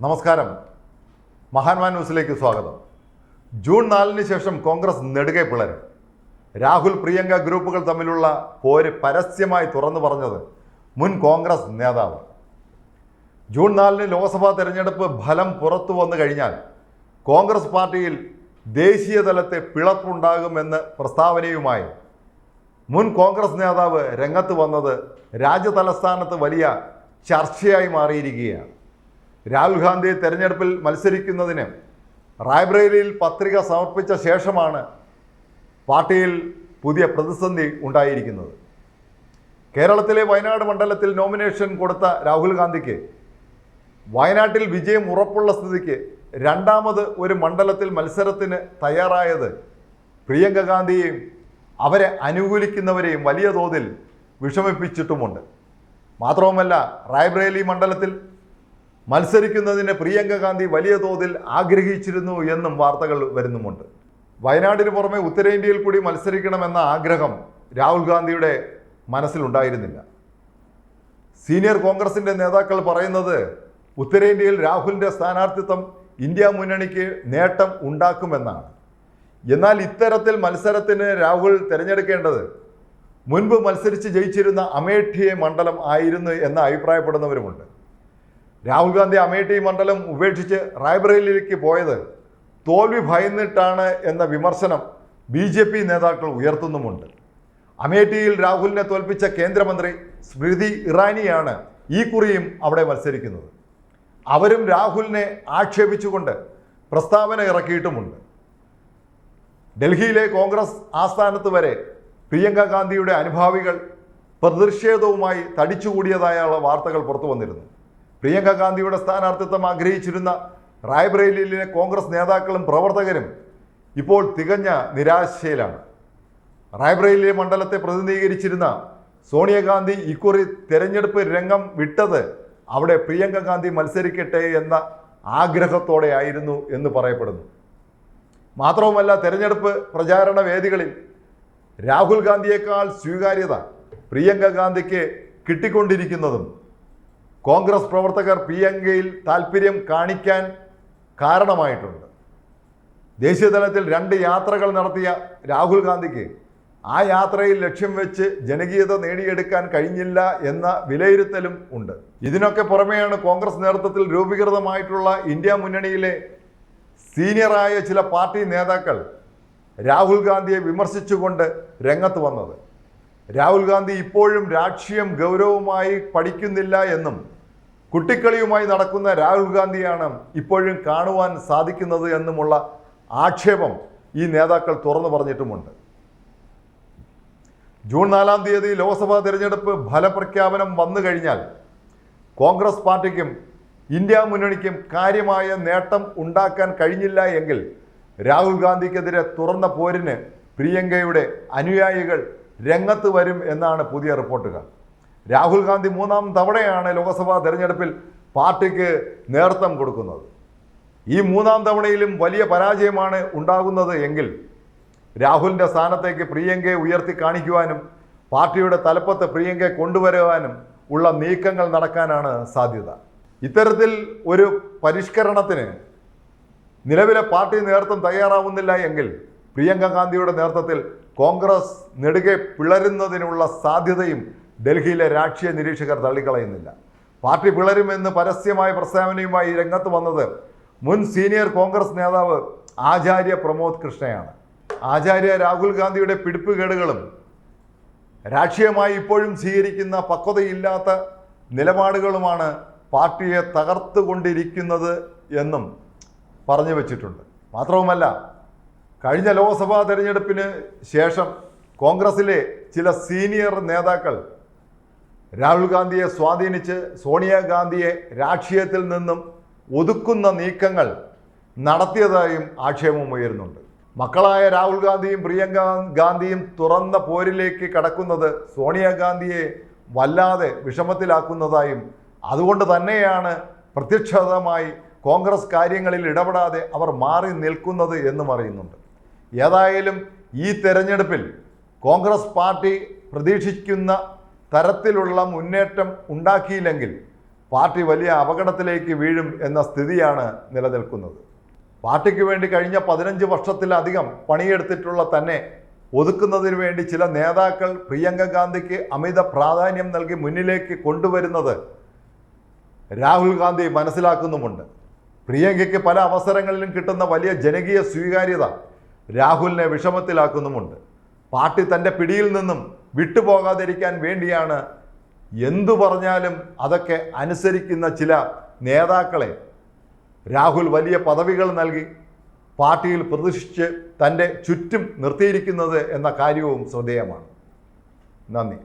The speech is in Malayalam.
നമസ്കാരം. മഹാന്മാൻ ന്യൂസിലേക്ക് സ്വാഗതം. ജൂൺ നാലിന് ശേഷം കോൺഗ്രസ് നെടുകെ പിളരും. രാഹുൽ പ്രിയങ്ക ഗ്രൂപ്പുകൾ തമ്മിലുള്ള പോര് പരസ്യമായി തുറന്നു പറഞ്ഞത് മുൻ കോൺഗ്രസ് നേതാവ്. ജൂൺ നാലിന് ലോക്സഭാ തെരഞ്ഞെടുപ്പ് ഫലം പുറത്തു വന്നു കഴിഞ്ഞാൽ കോൺഗ്രസ് പാർട്ടിയിൽ ദേശീയ തലത്തെ പിളർപ്പുണ്ടാകുമെന്ന് പ്രസ്താവനയുമായി മുൻ കോൺഗ്രസ് നേതാവ് രംഗത്ത് വന്നത് രാജ്യതലസ്ഥാനത്ത് വലിയ ചർച്ചയായി മാറിയിരിക്കുകയാണ്. രാഹുൽ ഗാന്ധി തെരഞ്ഞെടുപ്പിൽ മത്സരിക്കുന്നതിന് റായ്ബ്രേലിയിൽ പത്രിക സമർപ്പിച്ച ശേഷമാണ് പാർട്ടിയിൽ പുതിയ പ്രതിസന്ധി ഉണ്ടായിരിക്കുന്നത്. കേരളത്തിലെ വയനാട് മണ്ഡലത്തിൽ നോമിനേഷൻ കൊടുത്ത രാഹുൽ ഗാന്ധിക്ക് വയനാട്ടിൽ വിജയം ഉറപ്പുള്ള സ്ഥിതിക്ക് രണ്ടാമത് ഒരു മണ്ഡലത്തിൽ മത്സരത്തിന് തയ്യാറായത് പ്രിയങ്ക ഗാന്ധിയെയും അവരെ അനുകൂലിക്കുന്നവരെയും വലിയ തോതിൽ വിഷമിപ്പിച്ചിട്ടുമുണ്ട്. മാത്രവുമല്ല റായ്ബ്രേലി മണ്ഡലത്തിൽ മത്സരിക്കുന്നതിന് പ്രിയങ്ക ഗാന്ധി വലിയ തോതിൽ ആഗ്രഹിച്ചിരുന്നു എന്നും വാർത്തകൾ വരുന്നുമുണ്ട്. വയനാടിന് പുറമെ ഉത്തരേന്ത്യയിൽ കൂടി മത്സരിക്കണമെന്ന ആഗ്രഹം രാഹുൽ ഗാന്ധിയുടെ മനസ്സിലുണ്ടായിരുന്നില്ല. സീനിയർ കോൺഗ്രസിന്റെ നേതാക്കൾ പറയുന്നത് ഉത്തരേന്ത്യയിൽ രാഹുലിന്റെ സ്ഥാനാർത്ഥിത്വം ഇന്ത്യ മുന്നണിക്ക് നേട്ടം ഉണ്ടാക്കുമെന്നാണ്. എന്നാൽ ഇത്തരത്തിൽ മത്സരത്തിന് രാഹുൽ തിരഞ്ഞെടുക്കേണ്ടത് മുൻപ് മത്സരിച്ച് ജയിച്ചിരുന്ന അമേഠിയെ മണ്ഡലം ആയിരുന്നു എന്ന് അഭിപ്രായപ്പെടുന്നവരുമുണ്ട്. രാഹുൽ ഗാന്ധി അമേഠി മണ്ഡലം ഉപേക്ഷിച്ച് റായ്ബറേലിയിലേക്ക് പോയത് തോൽവി ഭയന്നിട്ടാണ് എന്ന വിമർശനം ബി ജെ പി നേതാക്കൾ ഉയർത്തുന്നുമുണ്ട്. അമേഠിയിൽ രാഹുലിനെ തോൽപ്പിച്ച കേന്ദ്രമന്ത്രി സ്മൃതി ഇറാനിയാണ് ഈ കുറിയും അവിടെ മത്സരിക്കുന്നത്. അവരും രാഹുലിനെ ആക്ഷേപിച്ചുകൊണ്ട് പ്രസ്താവന ഇറക്കിയിട്ടുമുണ്ട്. ഡൽഹിയിലെ കോൺഗ്രസ് ആസ്ഥാനത്ത് വരെ പ്രിയങ്ക ഗാന്ധിയുടെ അനുഭാവികൾ പ്രതിഷേധവുമായി തടിച്ചുകൂടിയതായുള്ള വാർത്തകൾ പുറത്തു വന്നിരുന്നു. പ്രിയങ്ക ഗാന്ധിയുടെ സ്ഥാനാർത്ഥിത്വം ആഗ്രഹിച്ചിരുന്ന റായ്ബ്രേലിയിലെ കോൺഗ്രസ് നേതാക്കളും പ്രവർത്തകരും ഇപ്പോൾ തികഞ്ഞ നിരാശയിലാണ്. റായ്ബറേലി മണ്ഡലത്തെ പ്രതിനിധീകരിച്ചിരുന്ന സോണിയാഗാന്ധി ഇക്കുറി തെരഞ്ഞെടുപ്പ് രംഗം വിട്ടത് അവിടെ പ്രിയങ്ക ഗാന്ധി മത്സരിക്കട്ടെ എന്ന ആഗ്രഹത്തോടെ ആയിരുന്നു എന്ന് പറയപ്പെടുന്നു. മാത്രവുമല്ല തെരഞ്ഞെടുപ്പ് പ്രചാരണ വേദികളിൽ രാഹുൽ ഗാന്ധിയേക്കാൾ സ്വീകാര്യത പ്രിയങ്ക ഗാന്ധിക്ക് കിട്ടിക്കൊണ്ടിരിക്കുന്നതും കോൺഗ്രസ് പ്രവർത്തകർ പ്രിയങ്കയിൽ താല്പര്യം കാണിക്കാൻ കാരണമായിട്ടുണ്ട്. ദേശീയതലത്തിൽ രണ്ട് യാത്രകൾ നടത്തിയ രാഹുൽ ഗാന്ധിക്ക് ആ യാത്രയിൽ ലക്ഷ്യം വെച്ച് ജനകീയത നേടിയെടുക്കാൻ കഴിഞ്ഞില്ല എന്ന വിലയിരുത്തലും ഉണ്ട്. ഇതിനൊക്കെ പുറമെയാണ് കോൺഗ്രസ് നേതൃത്വത്തിൽ രൂപീകൃതമായിട്ടുള്ള ഇന്ത്യ മുന്നണിയിലെ സീനിയറായ ചില പാർട്ടി നേതാക്കൾ രാഹുൽ ഗാന്ധിയെ വിമർശിച്ചുകൊണ്ട് രംഗത്ത് വന്നത്. രാഹുൽ ഗാന്ധി ഇപ്പോഴും രാഷ്ട്രീയം ഗൗരവമായി പഠിക്കുന്നില്ല എന്നും കുട്ടിക്കളിയുമായി നടക്കുന്ന രാഹുൽ ഗാന്ധിയാണ് ഇപ്പോഴും കാണുവാൻ സാധിക്കുന്നത് എന്നുമുള്ള ആക്ഷേപം ഈ നേതാക്കൾ തുറന്നു പറഞ്ഞിട്ടുമുണ്ട്. ജൂൺ നാലാം തീയതി ലോക്സഭാ തിരഞ്ഞെടുപ്പ് ഫലപ്രഖ്യാപനം വന്നു കഴിഞ്ഞാൽ കോൺഗ്രസ് പാർട്ടിക്കും ഇന്ത്യ മുന്നണിക്കും കാര്യമായ നേട്ടം ഉണ്ടാക്കാൻ കഴിഞ്ഞില്ല എങ്കിൽ രാഹുൽ ഗാന്ധിക്കെതിരെ തുറന്ന പോരിന് പ്രിയങ്കയുടെ അനുയായികൾ രംഗത്ത് വരും എന്നാണ് പുതിയ റിപ്പോർട്ടുകൾ. രാഹുൽ ഗാന്ധി മൂന്നാം തവണയാണ് ലോക്സഭാ തെരഞ്ഞെടുപ്പിൽ പാർട്ടിക്ക് നേതൃത്വം കൊടുക്കുന്നത്. ഈ മൂന്നാം തവണയിലും വലിയ പരാജയമാണ് ഉണ്ടാകുന്നത് എങ്കിൽ രാഹുലിന്റെ സ്ഥാനത്തേക്ക് പ്രിയങ്കയെ ഉയർത്തി കാണിക്കുവാനും പാർട്ടിയുടെ തലപ്പത്ത് പ്രിയങ്കയെ കൊണ്ടുവരുവാനും ഉള്ള നീക്കങ്ങൾ നടക്കാനാണ് സാധ്യത. ഇത്തരത്തിൽ ഒരു പരിഷ്കരണത്തിന് നിലവിലെ പാർട്ടി നേതൃത്വം തയ്യാറാവുന്നില്ല എങ്കിൽ പ്രിയങ്ക ഗാന്ധിയുടെ നേതൃത്വത്തിൽ കോൺഗ്രസ് നെടുകെ പിളരുന്നതിനുള്ള സാധ്യതയും ഡൽഹിയിലെ രാഷ്ട്രീയ നിരീക്ഷകർ തള്ളിക്കളയുന്നില്ല. പാർട്ടി പിളരുമെന്ന് പരസ്യമായ പ്രസ്താവനയുമായി രംഗത്ത് വന്നത് മുൻ സീനിയർ കോൺഗ്രസ് നേതാവ് ആചാര്യ പ്രമോദ് കൃഷ്ണയാണ്. ആചാര്യ രാഹുൽ ഗാന്ധിയുടെ പിടിപ്പുകേടുകളും രാഷ്ട്രീയമായി ഇപ്പോഴും സ്വീകരിക്കുന്ന പക്വതയില്ലാത്ത നിലപാടുകളുമാണ് പാർട്ടിയെ തകർത്തുകൊണ്ടിരിക്കുന്നത് എന്നും പറഞ്ഞു വച്ചിട്ടുണ്ട്. മാത്രവുമല്ല കഴിഞ്ഞ ലോക്സഭാ തെരഞ്ഞെടുപ്പിന് ശേഷം കോൺഗ്രസിലെ ചില സീനിയർ നേതാക്കൾ രാഹുൽ ഗാന്ധിയെ സ്വാധീനിച്ച് സോണിയാഗാന്ധിയെ രാഷ്ട്രീയത്തിൽ നിന്നും ഒതുക്കുന്ന നീക്കങ്ങൾ നടത്തിയതായും ആക്ഷേപം ഉയരുന്നുണ്ട്. മക്കളായ രാഹുൽ ഗാന്ധിയും പ്രിയങ്ക ഗാന്ധിയും തുറന്ന പോരിലേക്ക് കടക്കുന്നത് സോണിയാഗാന്ധിയെ വല്ലാതെ വിഷമത്തിലാക്കുന്നതായും അതുകൊണ്ട് തന്നെയാണ് പ്രത്യക്ഷതമായി കോൺഗ്രസ് കാര്യങ്ങളിൽ ഇടപെടാതെ അവർ മാറി നിൽക്കുന്നത് എന്നും അറിയുന്നുണ്ട്. ഏതായാലും ഈ തെരഞ്ഞെടുപ്പിൽ കോൺഗ്രസ് പാർട്ടി പ്രതീക്ഷിക്കുന്ന തരത്തിലുള്ള മുന്നേറ്റം ഉണ്ടാക്കിയില്ലെങ്കിൽ പാർട്ടി വലിയ അപകടത്തിലേക്ക് വീഴും എന്ന സ്ഥിതിയാണ് നിലനിൽക്കുന്നത്. പാർട്ടിക്ക് വേണ്ടി കഴിഞ്ഞ പതിനഞ്ച് വർഷത്തിലധികം പണിയെടുത്തിട്ടുള്ള തന്നെ ഒതുക്കുന്നതിന് വേണ്ടി ചില നേതാക്കൾ പ്രിയങ്ക ഗാന്ധിക്ക് അമിത പ്രാധാന്യം നൽകി മുന്നിലേക്ക് കൊണ്ടുവരുന്നത് രാഹുൽ ഗാന്ധി മനസ്സിലാക്കുന്നുമുണ്ട്. പ്രിയങ്കയ്ക്ക് പല അവസരങ്ങളിലും കിട്ടുന്ന വലിയ ജനകീയ സ്വീകാര്യത രാഹുലിനെ വിഷമത്തിലാക്കുന്നുമുണ്ട്. പാർട്ടി തന്റെ പിടിയിൽ നിന്നും വിട്ടുപോകാതിരിക്കാൻ വേണ്ടിയാണ് എന്തു പറഞ്ഞാലും അതൊക്കെ അനുസരിക്കുന്ന ചില നേതാക്കളെ രാഹുൽ വലിയ പദവികൾ നൽകി പാർട്ടിയിൽ പ്രതിഷ്ഠിച്ച് തന്റെ ചുറ്റും നിർത്തിയിരിക്കുന്നത് എന്ന കാര്യവും ശ്രദ്ധേയമാണ്. നന്ദി.